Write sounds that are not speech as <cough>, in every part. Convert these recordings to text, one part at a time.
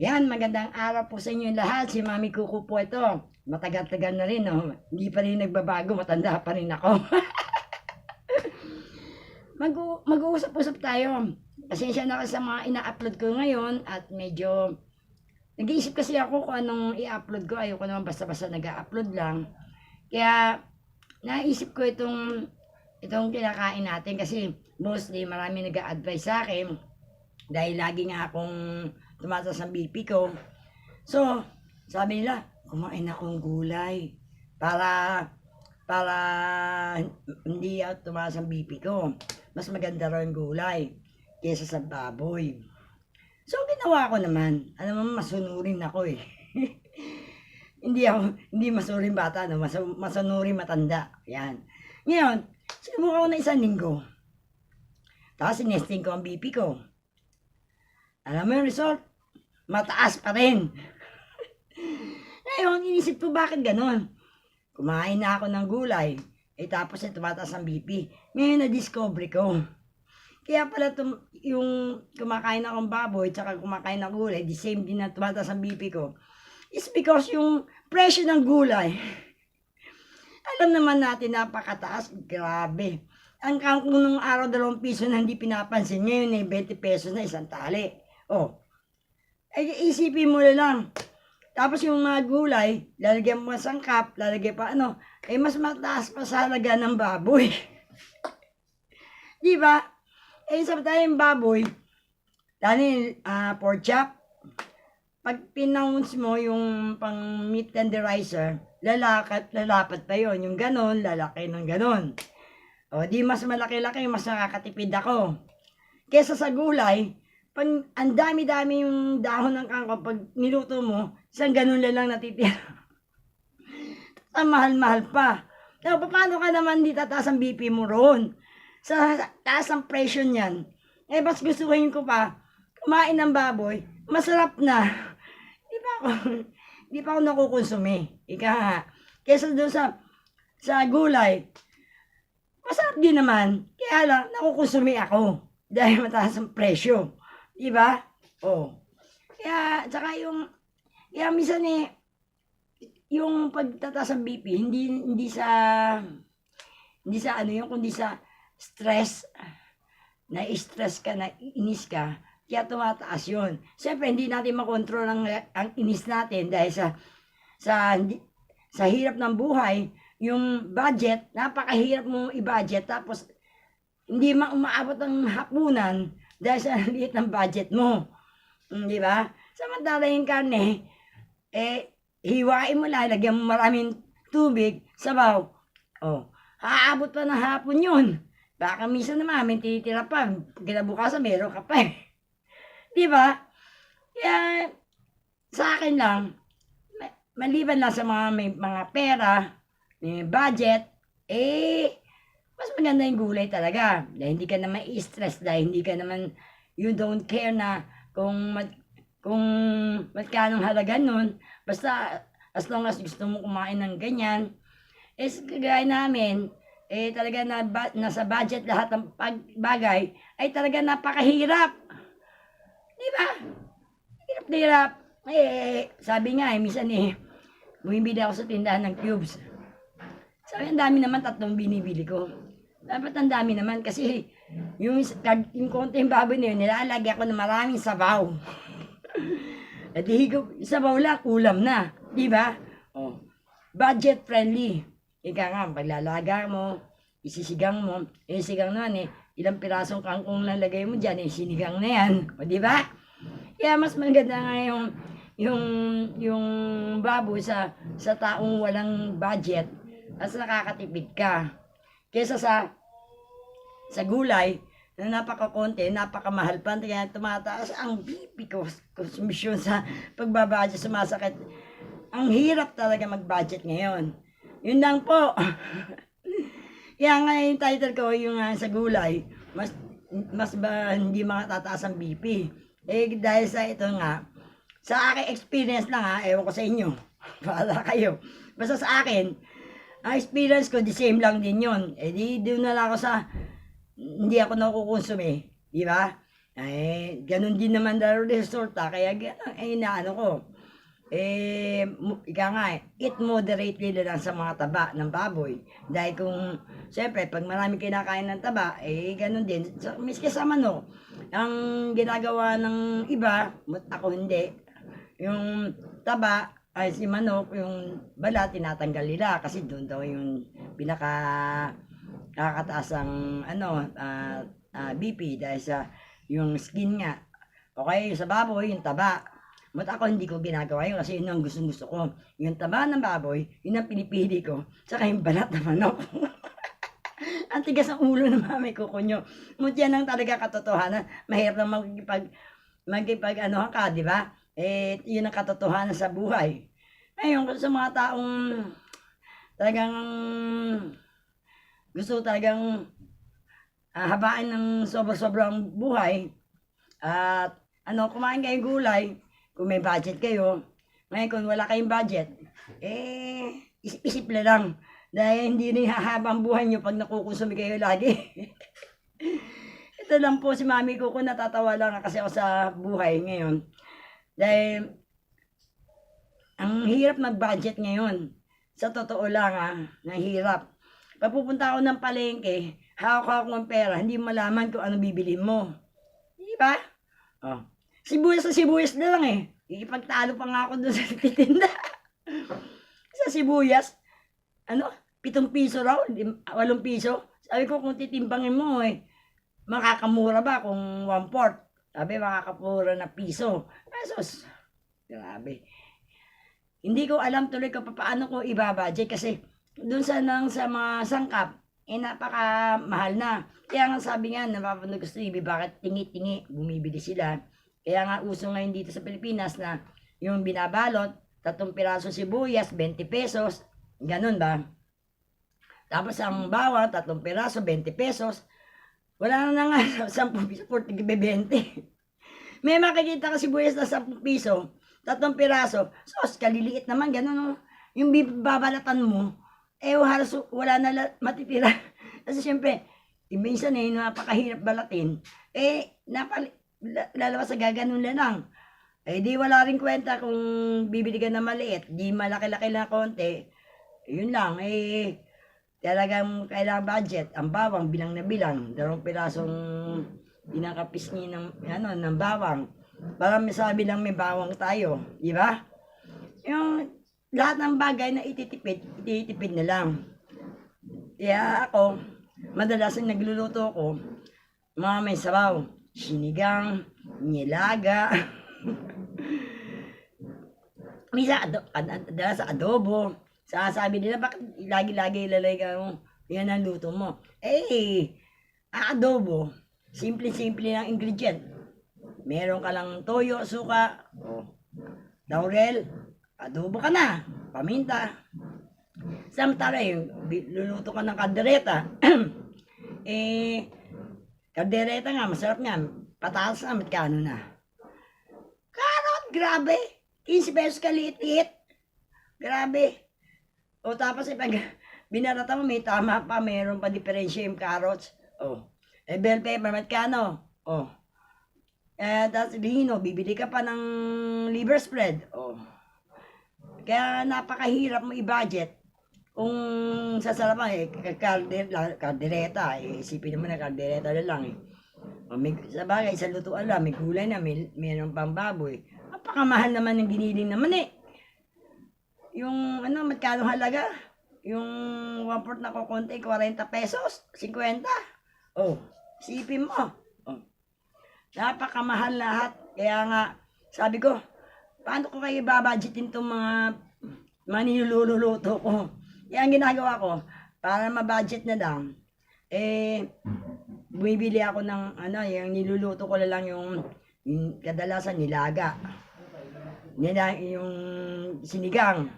Yan, magandang araw po sa inyo lahat. Si Mami Kuko po ito. Matagal-tagal na rin, no? Hindi pa rin nagbabago, matanda pa rin ako. <laughs> Mag mag-uusap-usap tayo. Pasensya na kasi sa mga ina-upload ko ngayon at medyo nag-iisip kasi ako kung anong i-upload ko. Ayoko naman basta-basta nag-upload lang. Kaya naisip ko itong itong kinakain natin kasi mostly marami nag-a-advise sa akin dahil lagi nga akong tumataas ang BP ko. So, sabi nila, kumain akong gulay para para hindi ako tumaas ang BP ko. Mas maganda raw yung gulay kaysa sa baboy. So, ginawa ko naman. Alam mo, masunurin ako eh. <laughs> hindi ako, hindi masunurin bata, no? Mas, masunurin matanda. Yan. Ngayon, sinubukan ko na isang linggo. Tapos, sinesting ko ang BP ko. Alam mo yung result? Mataas pa rin. Ngayon, inisip ko bakit ganon. Kumain na ako ng gulay. Eh tapos eh, tumataas ang BP. Ngayon na-discover ko. Kaya pala tum- yung kumakain akong baboy tsaka kumakain ng gulay, the same din na tumataas ang BP ko. It's because yung presyo ng gulay. Alam naman natin napakataas. Grabe. Ang kangkong nung araw dalawang piso na hindi pinapansin. Ngayon ay 20 pesos na isang tali. Oh. Ay isipin mo na lang. Tapos yung mga gulay, lalagyan mo sa sangkap, lalagyan pa ano, eh mas mataas pa sa halaga ng baboy. <laughs> Di ba? Eh sa tayong baboy, dahil ah pork chop, pag pinounce mo yung pang meat tenderizer, lalakat, lalapat pa yon Yung ganon, lalaki ng ganon. O di mas malaki-laki, mas nakakatipid ako. Kesa sa gulay, pag ang dami-dami yung dahon ng kangkong, pag niluto mo, isang ganun lang natitira. ang <laughs> mahal-mahal pa. Now, paano ka naman di tataas ang BP mo roon? Sa taas ang presyo niyan. Eh, mas gustuhin ko pa, kumain ng baboy, masarap na. <laughs> Di ba ako, di pa ako nakukonsumi. Ika nga. Kesa doon sa, sa gulay, masarap din naman. Kaya lang, nakukonsumi ako. Dahil mataas ang presyo. Di ba? Oh. Kaya, tsaka yung, kaya minsan eh, yung pagtataas ng BP, hindi, hindi sa, hindi sa ano yung, kundi sa stress, na stress ka, na inis ka, kaya tumataas yun. Siyempre, hindi natin makontrol ang, ang inis natin dahil sa, sa, sa hirap ng buhay, yung budget, napakahirap mo i-budget, tapos, hindi ma umaabot ang hapunan dahil sa <laughs> liit ng budget mo. Mm, Di ba? Samantala yung karne, eh, hiwain mo lang, lagyan mo maraming tubig, sabaw. Oh, haabot pa ng hapon yun. Baka minsan naman, may titira pa. Kinabukasan, meron ka pa eh. <laughs> Di ba? Kaya, sa akin lang, ma- maliban lang sa mga may mga pera, may budget, eh, mas maganda yung gulay talaga. Dahil hindi ka naman i-stress, dahil hindi ka naman, you don't care na kung mat, kung magkano halaga nun. Basta, as long as gusto mo kumain ng ganyan, eh, kagaya namin, eh, talaga na, ba, nasa budget lahat ng pag, bagay, ay talaga napakahirap. Di ba? Hirap na hirap. Eh, sabi nga eh, minsan eh, bumibili ako sa tindahan ng cubes. Sabi, ang dami naman, tatlong binibili ko. Dapat ang dami naman kasi yung, yung konting baboy na yun, nilalagyan ko ng maraming sabaw. <laughs> At higop, sabaw lang, kulam na. Di ba? Oh. Budget friendly. Ika nga, paglalaga mo, isisigang mo, eh sigang naman eh, ilang pirasong kangkong lalagay mo dyan, eh sinigang na yan. O di ba? Kaya mas maganda nga yung, yung, yung baboy sa, sa taong walang budget, mas nakakatipid ka. Kesa sa, sa gulay, na napakakonti, napakamahal pa, kaya tumataas ang BP ko, konsumisyon sa pagbabudget, sumasakit. Ang hirap talaga mag-budget ngayon. Yun lang po. <laughs> Kaya nga yung title ko, yung ah, sa gulay, mas mas ba hindi makatataas ang BP. Eh dahil sa ito nga, sa aking experience lang ha, ewan ko sa inyo. <laughs> Para kayo. Basta sa akin, ang experience ko, the same lang din yun. Eh di doon na lang ako sa, hindi ako nakukonsumi. Di ba? Eh, ganun din naman daw resulta. Kaya ganun, eh, inaano ko. Eh, ika nga eh, eat moderately na lang sa mga taba ng baboy. Dahil kung, siyempre, pag marami kinakain ng taba, eh, ganun din. So, miski sa manok, ang ginagawa ng iba, ako hindi, yung taba, ay si manok, yung bala, tinatanggal nila kasi doon daw yung pinaka nakakataas ang ano, ah, ah, BP dahil sa yung skin nga. Okay, sa baboy, yung taba. But ako hindi ko ginagawa yun kasi yun ang gusto gusto ko. Yung taba ng baboy, yun ang pinipili ko. Saka yung balat ng manok. <laughs> ang tigas ang ulo ng mami ko kunyo. Ngunit yan ang talaga katotohanan. Mahirap na magkipag, magkipag ano ka, di ba? Eh, yun ang katotohanan sa buhay. Ngayon, sa mga taong talagang gusto talagang ah, habain ng sobra-sobrang buhay at ano, kumain kayo gulay, kung may budget kayo. Ngayon, kung wala kayong budget, eh, isip-isip lang. Dahil hindi rin hahaba ang buhay nyo pag nakukusumi kayo lagi. <laughs> Ito lang po si mami ko kung natatawa lang kasi ako sa buhay ngayon. Dahil, ang hirap mag-budget ngayon. Sa totoo lang ah, nahirap. Pag pupunta ako ng palengke, hawak ako ng pera, hindi mo malaman kung ano bibili mo. Di ba? Oh. Sibuyas sa sibuyas na lang eh. Ikipagtalo pa nga ako doon sa <laughs> titinda. sa sibuyas, ano, pitong piso raw, walong piso. Sabi ko kung titimbangin mo eh, makakamura ba kung one fourth? Sabi makakamura na piso. Pesos. Grabe. Hindi ko alam tuloy kung paano ko ibabudget kasi doon sa nang sa mga sangkap, eh napaka mahal na. Kaya nga sabi nga, napapanood ko sa bakit tingi-tingi, bumibili sila. Kaya nga uso ngayon dito sa Pilipinas na yung binabalot, tatlong piraso sibuyas, 20 pesos, ganun ba? Tapos ang bawang, tatlong piraso, 20 pesos. Wala na nga, <laughs> 10 piso, 40, 20. May makikita ka sibuyas na 10 piso, tatlong piraso, sos, kaliliit naman, ganun. oh. Yung babalatan mo, eh halos wala na matitira. <laughs> Kasi syempre, minsan eh, napakahirap balatin, eh, napal la- lalabas sa gaganon na lang. Eh, di wala rin kwenta kung bibili ka na maliit, di malaki-laki na konti. Yun lang, eh, talagang kailangan budget. Ang bawang, bilang na bilang, dalawang pirasong pinakapisngi ng, ano, ng bawang. Para may sabi lang may bawang tayo, di ba? Yung lahat ng bagay na ititipid, ititipid na lang. Kaya ako, madalas ang nagluluto ko, mga may sabaw, sinigang, nilaga, <laughs> Misa, ado, ad, ad, ad, adobo. Sasabi nila, bakit lagi-lagi ilalay ka mo? Yan ang luto mo. Eh, adobo, simple-simple lang ingredient. Meron ka lang toyo, suka, oh, laurel, adobo ka na, paminta. Samtara bi- luluto ka ng kaldereta. <clears throat> eh, kaldereta nga, masarap nga. Patatas na, magkano na. Karot, grabe. 15 pesos kaliit-liit. Grabe. O tapos eh, pag <laughs> binarata mo, may tama pa, mayroon pa diferensya yung carrots. O. Eh, bell pepper, magkano? O. Eh, tapos lino, bibili ka pa ng liver spread. O. Kaya napakahirap mo i-budget. Kung sasarapan eh, kalder, kaldereta, eh, isipin mo na kaldereta na lang eh. O, may, sa bagay, sa lutuan lang, may gulay na, may, mayroon pang baboy. Napakamahal naman ng giniling naman eh. Yung ano, magkano halaga? Yung one fourth na kukunti, 40 pesos, 50. Oh, sipin mo. Oh. Napakamahal lahat. Kaya nga, sabi ko, paano ko kayo babudgetin itong mga mga niluluto ko? Yan ang ginagawa ko, para mabudget na lang, eh, bumibili ako ng, ano, yung niluluto ko na lang yung, yung kadalasan nilaga. Nila, yung sinigang,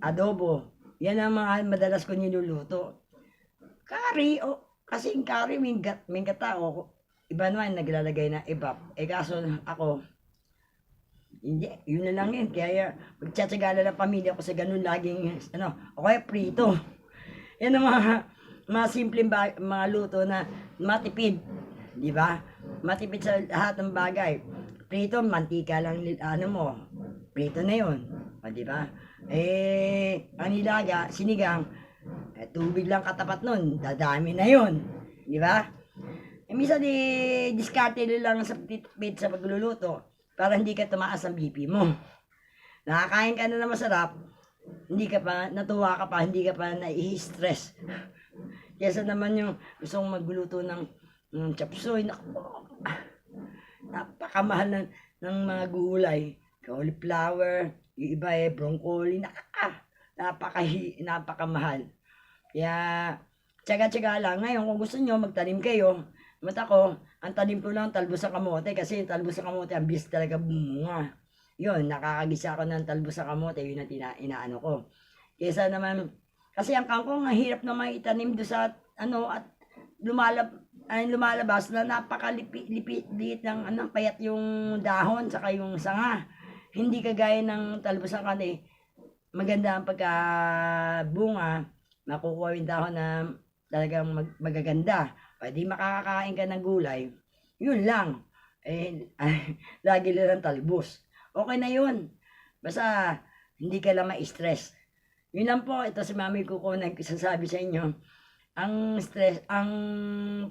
adobo. Yan ang mga madalas ko niluluto. Curry, o, kasi yung curry, may, gat, may gata, o, iba naman naglalagay na iba. Eh kaso ako, hindi, yun na lang yun. Kaya magtsatsaga na lang pamilya ko sa ganun laging, ano, o kaya prito. Yan ang mga, mga simpleng mga luto na matipid. Di ba? matipid sa lahat ng bagay. Prito, mantika lang, ano mo, prito na yun. O, di ba? Eh, ang nilaga, sinigang, eh, tubig lang katapat nun, dadami na yun. Di ba? Eh, minsan eh, diskarte lang sa pitpit sa pagluluto para hindi ka tumaas ang BP mo. Nakakain ka na na masarap, hindi ka pa, natuwa ka pa, hindi ka pa nai-stress. <laughs> Kesa naman yung gusto magluto ng, ng chapsuy, naku, ah, napakamahal ng, ng mga gulay. Cauliflower, yung iba eh, broccoli, naka, napakahi, napakamahal. Kaya, tsaga-tsaga lang. Ngayon, kung gusto nyo, magtanim kayo. Mata ko, ang tanim ko lang talbos sa kamote kasi yung talbos sa kamote, ang bilis talaga bumunga. Yun, nakakagisa ako ng talbos sa kamote, yun ang tina, inaano ko. Kesa naman, kasi ang kangkong, ang hirap naman itanim do sa, ano, at lumalab, ay lumalabas na napakalipi-liit ng anong payat yung dahon saka yung sanga. Hindi kagaya ng talbos ng kani. Maganda ang pagkabunga, makukuha yung dahon na talagang mag, magaganda. Pwede makakakain ka ng gulay. Yun lang. Eh, <laughs> lagi lang ng talbos. Okay na yun. Basta, hindi ka lang ma-stress. Yun lang po, ito si Mami Kuko nagsasabi sa inyo. Ang stress, ang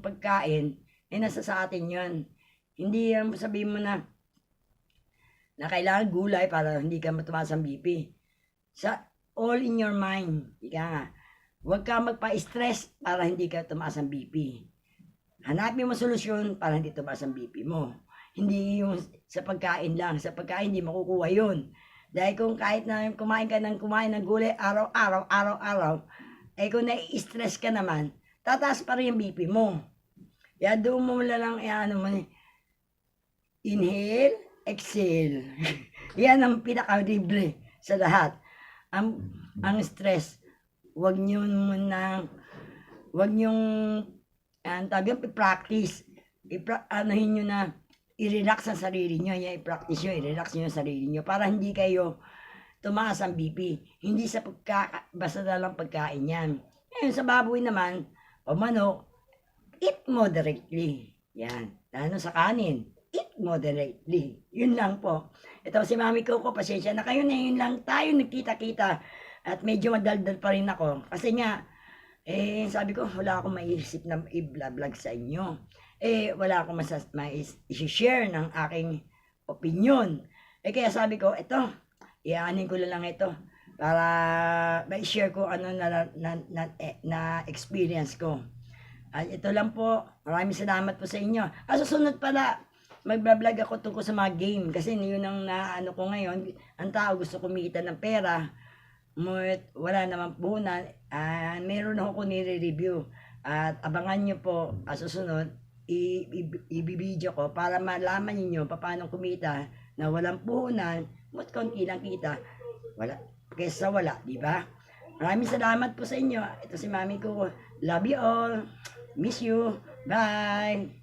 pagkain, eh nasa sa atin yun. Hindi yan sabihin mo na na kailangan gulay para hindi ka matumas ang BP. Sa all in your mind. Ika nga. Huwag ka magpa-stress para hindi ka tumaas ang BP. Hanapin mo solusyon para hindi tumaas ang BP mo. Hindi yung sa pagkain lang. Sa pagkain, hindi makukuha yun. Dahil kung kahit na kumain ka ng kumain ng gulay araw-araw, araw-araw, eh kung nai-stress ka naman, tataas pa rin yung BP mo. Kaya doon mo lang, eh, ano mo, inhale, exhale. <laughs> Yan ang pinaka-libre sa lahat. Ang, ang stress, wag niyo muna, wag niyong, ang tawag yung i-practice. Ipra, anuhin nyo na, i-relax ang sarili nyo. Yan, i-practice nyo, i-relax nyo ang sarili nyo para hindi kayo tumaas ang BP. Hindi sa pagka, basta lang pagkain yan. Ngayon, sa baboy naman, o manok, eat moderately. Yan. Lalo sa kanin, eat moderately. Yun lang po. Ito si Mami Coco, pasensya na kayo na yun lang tayo nagkita-kita. At medyo madaldal pa rin ako. Kasi nga, eh, sabi ko, wala akong maisip na i-vlog sa inyo. Eh, wala akong masas ma-share ng aking opinion. Eh, kaya sabi ko, ito, iaanin ko lang ito para ma-share ko ano na, na, na, na experience ko. At ito lang po, maraming salamat po sa inyo. Ah, susunod pala, magbablog ako tungkol sa mga game kasi yun ang naano ko ngayon. Ang tao gusto kumita ng pera, Ngunit wala namang puhunan, ah meron ako nire-review. At abangan nyo po, ah, susunod, i- i- ibibideo ko para malaman niyo paano kumita na walang puhunan, but konti lang kita. Wala, kesa wala, di ba? Maraming salamat po sa inyo. Ito si Mami ko. Love you all. Miss you. Bye.